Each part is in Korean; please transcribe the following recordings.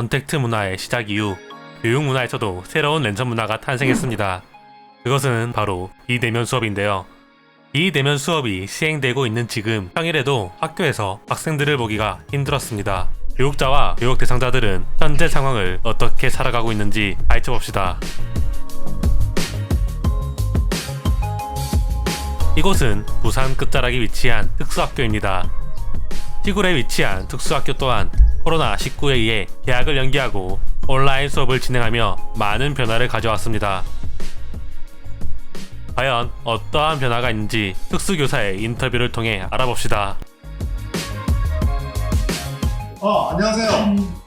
언택트 문화의 시작 이후 교육 문화에서도 새로운 랜선 문화가 탄생했습니다. 그것은 바로 비대면 수업인데요. 비대면 수업이 시행되고 있는 지금 평일에도 학교에서 학생들을 보기가 힘들었습니다. 교육자와 교육 대상자들은 현재 상황을 어떻게 살아가고 있는지 파헤쳐봅시다. 이곳은 부산 끝자락에 위치한 특수학교입니다. 시골에 위치한 특수학교 또한 코로나19에 의해 개학을 연기하고 온라인 수업을 진행하며 많은 변화를 가져왔습니다. 과연 어떠한 변화가 있는지 특수교사의 인터뷰를 통해 알아봅시다. 어, 안녕하세요.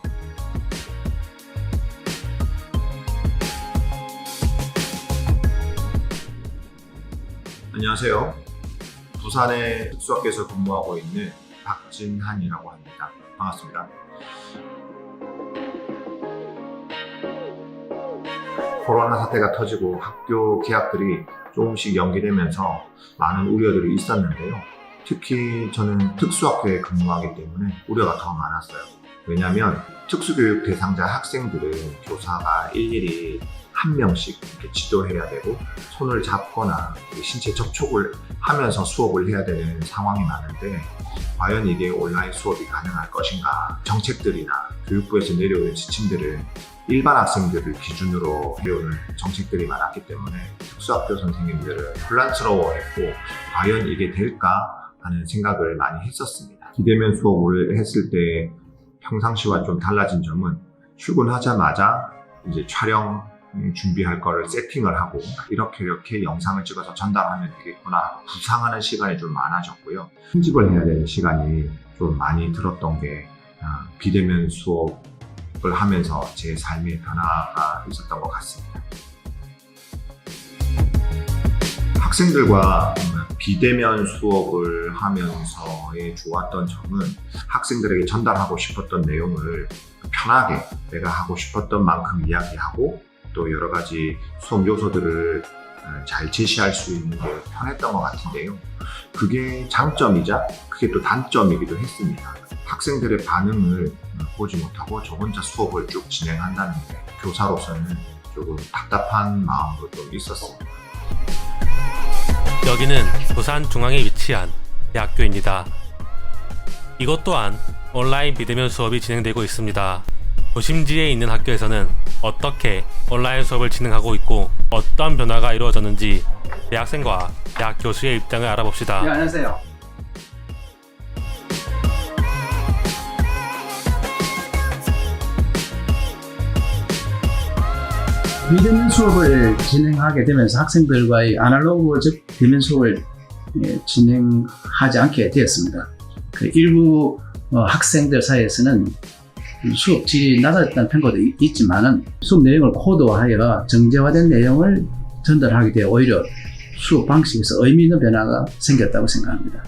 안녕하세요. 부산의 특수학교에서 근무하고 있는 박진한이라고 합니다. 반갑습니다. 코로나 사태가 터지고 학교 개학들이 조금씩 연기되면서 많은 우려들이 있었는데요. 특히 저는 특수학교에 근무하기 때문에 우려가 더 많았어요. 왜냐하면 특수교육 대상자 학생들은 교사가 일일이 한 명씩 이렇게 지도해야 되고 손을 잡거나 신체 접촉을 하면서 수업을 해야 되는 상황이 많은데 과연 이게 온라인 수업이 가능할 것인가 정책들이나 교육부에서 내려오는 지침들을 일반 학생들을 기준으로 해오는 정책들이 많았기 때문에 특수학교 선생님들은 혼란스러워했고 과연 이게 될까 하는 생각을 많이 했었습니다. 비대면 수업을 했을 때 평상시와 좀 달라진 점은 출근하자마자 이제 촬영 음, 준비할 거를 세팅을 하고 이렇게 이렇게 영상을 찍어서 전달하면 되겠구나 구상하는 시간이 좀 많아졌고요. 편집을 해야 되는 시간이 좀 많이 들었던 게 아, 비대면 수업을 하면서 제 삶의 변화가 있었던 것 같습니다. 학생들과 비대면 수업을 하면서의 좋았던 점은 학생들에게 전달하고 싶었던 내용을 편하게 내가 하고 싶었던 만큼 이야기하고 또 여러 가지 수업 요소들을 어, 잘 제시할 수 있는 게 편했던 것 같은데요. 그게 장점이자 그게 또 단점이기도 했습니다. 학생들의 반응을 보지 못하고 저 혼자 수업을 쭉 진행한다는 게 교사로서는 조금 답답한 마음도 좀 있었습니다. 여기는 부산 중앙에 위치한 대학교입니다. 이것 또한 온라인 비대면 수업이 진행되고 있습니다. 도심지에 있는 학교에서는 어떻게 온라인 수업을 진행하고 있고 어떤 변화가 이루어졌는지 대학생과 대학 교수의 입장을 알아봅시다. 네, 안녕하세요. 비대면 수업을 진행하게 되면서 학생들과의 아날로그적 대면 수업을 예, 진행하지 않게 되었습니다. 그 일부 어, 학생들 사이에서는 수업 질이 낮았다는 평가도 있- 있지만은 수업 내용을 코드화하여 정제화된 내용을 전달하게 되어 오히려 수업 방식에서 의미 있는 변화가 생겼다고 생각합니다.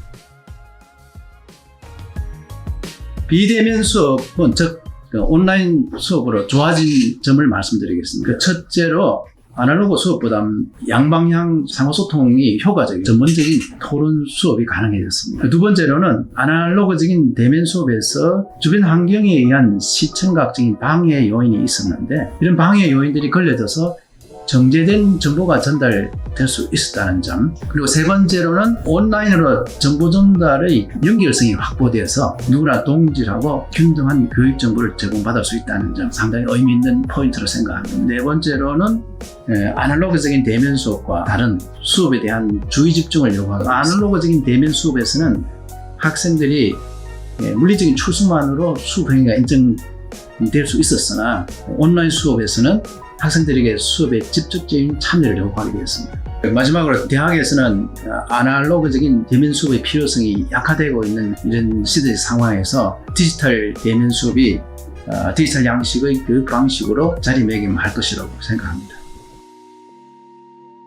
비대면 수업은 즉그 온라인 수업으로 좋아진 점을 말씀드리겠습니다. 그 첫째로 아날로그 수업보다 양방향 상호소통이 효과적인 전문적인 토론 수업이 가능해졌습니다. 그두 번째로는 아날로그적인 대면 수업에서 주변 환경에 의한 시청각적인 방해 요인이 있었는데 이런 방해 요인들이 걸려져서 정제된 정보가 전달될 수 있었다는 점 그리고 세 번째로는 온라인으로 정보 전달의 연결성이 확보되어서 누구나 동질하고 균등한 교육 정보를 제공받을 수 있다는 점 상당히 의미 있는 포인트로 생각합니다. 네 번째로는 에, 아날로그적인 대면 수업과 다른 수업에 대한 주의 집중을 요구하고. 아날로그적인 대면 수업에서는 학생들이 에, 물리적인 출수만으로 수업 행위가 인정될 수 있었으나 온라인 수업에서는 학생들에게 수업에 직접적인 참여를 요구하게 되었습니다. 마지막으로 대학에서는 아날로그적인 대면 수업의 필요성이 약화되고 있는 이런 시대 상황에서 디지털 대면 수업이 어, 디지털 양식의 교육 방식으로 자리매김할 것이라고 생각합니다.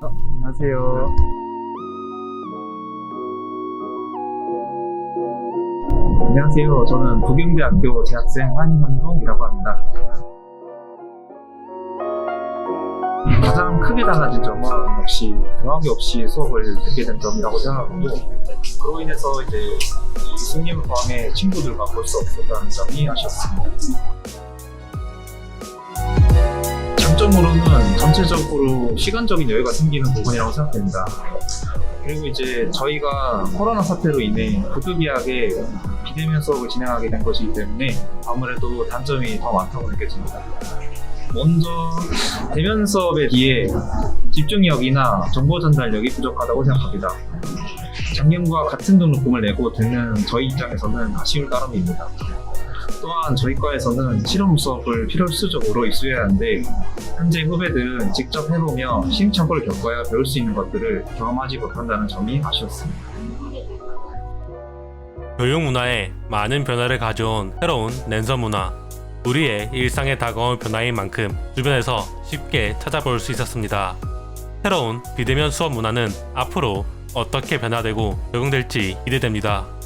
안녕하세요. 안녕하세요. 저는 부경대학교 재학생 한현동이라고 합니다. 크게 달라진 점은 역시 등하기 없이 수업을 듣게 된 점이라고 생각하고 그로 인해서 이제 이 교수님 포함해 친구들과 볼 수 없었다는 점이 아쉬웠습니다. 장점으로는 전체적으로 시간적인 여유가 생기는 부분이라고 생각됩니다. 그리고 이제 저희가 코로나 사태로 인해 부득이하게 비대면 수업을 진행하게 된 것이기 때문에 아무래도 단점이 더 많다고 느껴집니다. 먼저 대면 수업에 비해 집중력이나 정보 전달력이 부족하다고 생각합니다. 작년과 같은 등록금을 내고 듣는 저희 입장에서는 아쉬울 따름입니다. 또한 저희 과에서는 실험 수업을 필수적으로 이수해야 하는데 현재 후배들은 직접 해보며 시행착오를 겪어야 배울 수 있는 것들을 경험하지 못한다는 점이 아쉬웠습니다. 교육 문화에 많은 변화를 가져온 새로운 랜선 문화. 우리의 일상에 다가온 변화인 만큼 주변에서 쉽게 찾아볼 수 있었습니다. 새로운 비대면 수업 문화는 앞으로 어떻게 변화되고 적용될지 기대됩니다.